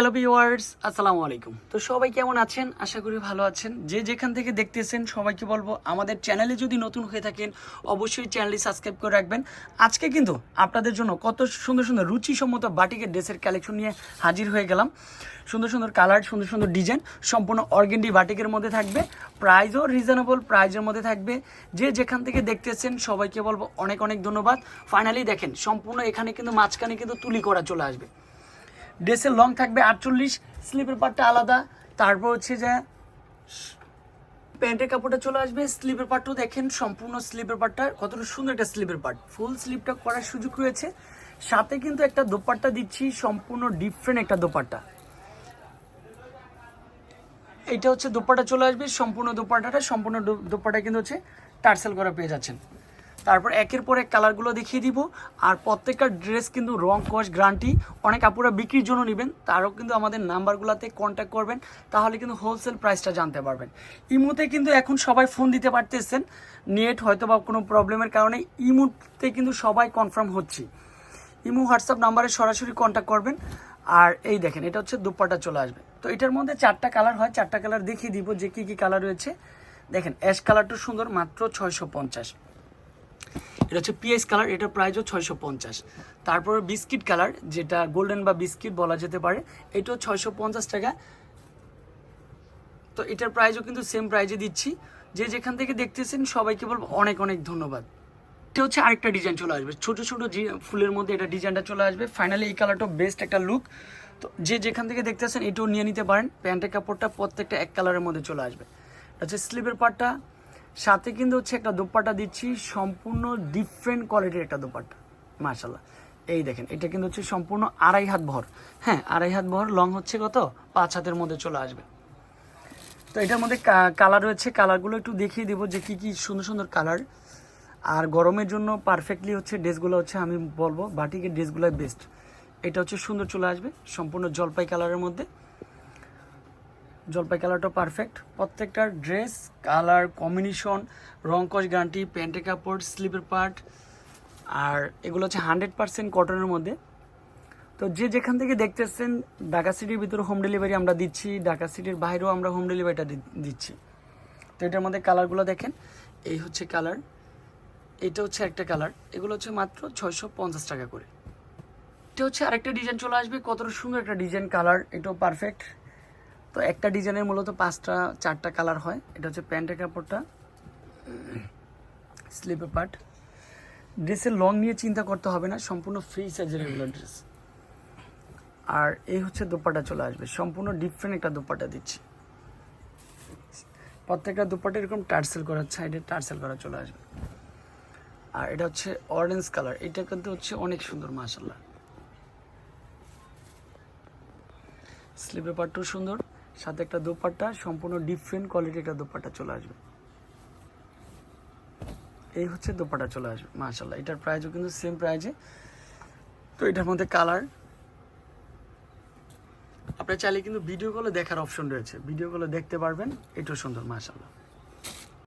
Hello viewers, আসসালামু আলাইকুম। তো সবাই কেমন আছেন? আশা করি ভালো আছেন। যে যেখান থেকে দেখতেছেন, সবাইকে বলব, আমাদের চ্যানেলে যদি নতুন হয়ে থাকেন, অবশ্যই চ্যানেলটি সাবস্ক্রাইব করে রাখবেন। আজকে কিন্তু আপনাদের জন্য কত সুন্দর সুন্দর রুচিসম্মত বাটিকের ড্রেসের কালেকশন নিয়ে হাজির হয়ে গেলাম। সুন্দর সুন্দর কালার, সুন্দর সুন্দর ডিজাইন, সম্পূর্ণ অর্গেন্ডি বাটিকের মধ্যে থাকবে। প্রাইজও রিজনেবল, প্রাইজের মধ্যে থাকবে। যে যেখান থেকে দেখতেছেন, সবাইকে বলব অনেক অনেক ধন্যবাদ। ফাইনালি দেখেন, সম্পূর্ণ এখানে কিন্তু মাঝখানে কিন্তু তুলি করা চলে আসবে। ড্রেসের লং থাকবে আটচল্লিশ, স্লিপের পার্টটা আলাদা। তারপর হচ্ছে যে প্যান্টের কাপড়টা চলে আসবে, স্লিপের পার্টও দেখেন, সম্পূর্ণ স্লিপের পার্টটা কতটা সুন্দর একটা স্লিপের পার্ট ফুল স্লিপটা করার সুযোগ রয়েছে। সাথে কিন্তু একটা দোপাট্টা দিচ্ছি, সম্পূর্ণ ডিফারেন্ট একটা দোপাট্টা। এটা হচ্ছে দোপাট্টা চলে আসবে, সম্পূর্ণ দোপাট্টাটা, সম্পূর্ণ দো- দোপাট্টা কিন্তু হচ্ছে টার্সেল করা পেয়ে যাচ্ছেন। তারপর একের পর এক কালারগুলো দেখিয়ে দিব। আর প্রত্যেকটা ড্রেস কিন্তু রং কস গ্রান্টি অনেক আপুরা বিক্রির জন্য নেবেন, তারও কিন্তু আমাদের নাম্বারগুলোতে কন্ট্যাক্ট করবেন, তাহলে কিন্তু হোলসেল প্রাইসটা জানতে পারবেন। ইমুতে কিন্তু এখন সবাই ফোন দিতে পারতেছেন নেট হয়তো বা কোনো প্রবলেমের কারণে ইমুতে কিন্তু সবাই কনফার্ম হচ্ছি। ইমু হোয়াটসঅ্যাপ নাম্বারে সরাসরি কন্ট্যাক্ট করবেন। আর এই দেখেন, এটা হচ্ছে দুপাটা চলে আসবে। তো এটার মধ্যে চারটা কালার হয়, চারটা কালার দেখিয়ে দিব যে কী কী কালার রয়েছে। দেখেন অ্যাশ কালারটা সুন্দর, মাত্র ছয়শো পঞ্চাশ। এটা হচ্ছে পিএস কালার, এটার প্রাইসও ছয়শো পঞ্চাশ। তারপরে বিস্কিট কালার, যেটা গোল্ডেন বা বিস্কিট বলা যেতে পারে, এটাও ছয়শো পঞ্চাশ টাকা। তো এটার প্রাইসও কিন্তু সেম প্রাইজে দিচ্ছি। যে যেখান থেকে দেখতেছেন, সবাইকে বলব অনেক অনেক ধন্যবাদ। এটা হচ্ছে আরেকটা ডিজাইন চলে আসবে। ছোটো ছোটো ফুলের মধ্যে এটা ডিজাইনটা চলে আসবে। ফাইনালি এই কালারটা বেস্ট একটা লুক তো যে যেখান থেকে দেখতেছেন, এটাও নিয়ে নিতে পারেন। প্যান্টের কাপড়টা প্রত্যেকটা এক কালারের মধ্যে চলে আসবে। এটা হচ্ছে স্লিভের পার্টটা সাথে কিন্তু হচ্ছে একটা দোপাট্টা দিচ্ছি, সম্পূর্ণ ডিফারেন্ট কোয়ালিটির একটা দোপাট্টা। মাশাল্লাহ এই দেখেন, এটা কিন্তু হচ্ছে সম্পূর্ণ আড়াই হাত ভর। হ্যাঁ আড়াই হাত ভর লং হচ্ছে কত? পাঁচ হাতের মধ্যে চলে আসবে। তো এটার মধ্যে কালার রয়েছে কালারগুলো একটু দেখিয়ে দিব যে কি কি সুন্দর সুন্দর কালার আর গরমের জন্য পারফেক্টলি হচ্ছে ড্রেসগুলো হচ্ছে আমি বলব, বাটিকের ড্রেসগুলো বেস্ট এটা হচ্ছে সুন্দর চলে আসবে, সম্পূর্ণ জলপাই কালারের মধ্যে। জলপাই কালারটা পারফেক্ট প্রত্যেকটা ড্রেস কালার কম্বিনেশন রংকশ গ্যারান্টি প্যান্টের কাপড় স্লিপের পার্ট আর এগুলো হচ্ছে হান্ড্রেড পার্সেন্ট কটনের মধ্যে। তো যে যেখান থেকে দেখতেছেন, ঢাকা সিটির ভিতরে হোম ডেলিভারি আমরা দিচ্ছি, ঢাকা সিটির বাইরেও আমরা হোম ডেলিভারিটা দিচ্ছি। তো এটার মধ্যে কালারগুলো দেখেন। এই হচ্ছে কালার এটা হচ্ছে একটা কালার এগুলো হচ্ছে মাত্র ছয়শো পঞ্চাশ টাকা করে। এটা হচ্ছে আরেকটা ডিজাইন চলে আসবে, কতটা সুন্দর একটা ডিজাইন কালার এটাও পারফেক্ট তো একটা ডিজাইনের মূলত পাঁচটা, চারটা কালার হয়। এটা হচ্ছে প্যান্টের কাপড়টা, স্লিপের পার্ট। ড্রেসের লং নিয়ে চিন্তা করতে হবে না, সম্পূর্ণ ফ্রি সাইজের এগুলো ড্রেস আর এই হচ্ছে দোপাটা চলে আসবে, সম্পূর্ণ ডিফারেন্ট একটা দোপাটা দিচ্ছি। প্রত্যেকটা দোপাটা এরকম টার্সেল করার সাইডে টার্সেল করা চলে আসবে। আর এটা হচ্ছে অরেঞ্জ কালার এটা কিন্তু হচ্ছে অনেক সুন্দর মাসাল্লাহ স্লিপের পার্টটাও সুন্দর। সাথে একটা দোপাট্টা, সম্পূর্ণ ডিফারেন্ট কোয়ালিটি একটা দোপাট্টা চলে আসবে। এই হচ্ছে দোপাটা চলে আসবে মাশাল্লাহ এটার প্রাইজও কিন্তু সেম প্রাইজে তো এটার মধ্যে কালার আপনার চাইলে কিন্তু ভিডিও কলে দেখার অপশন রয়েছে। ভিডিও কলে দেখতে পারবেন, এটাও সুন্দর মাশাল্লাহ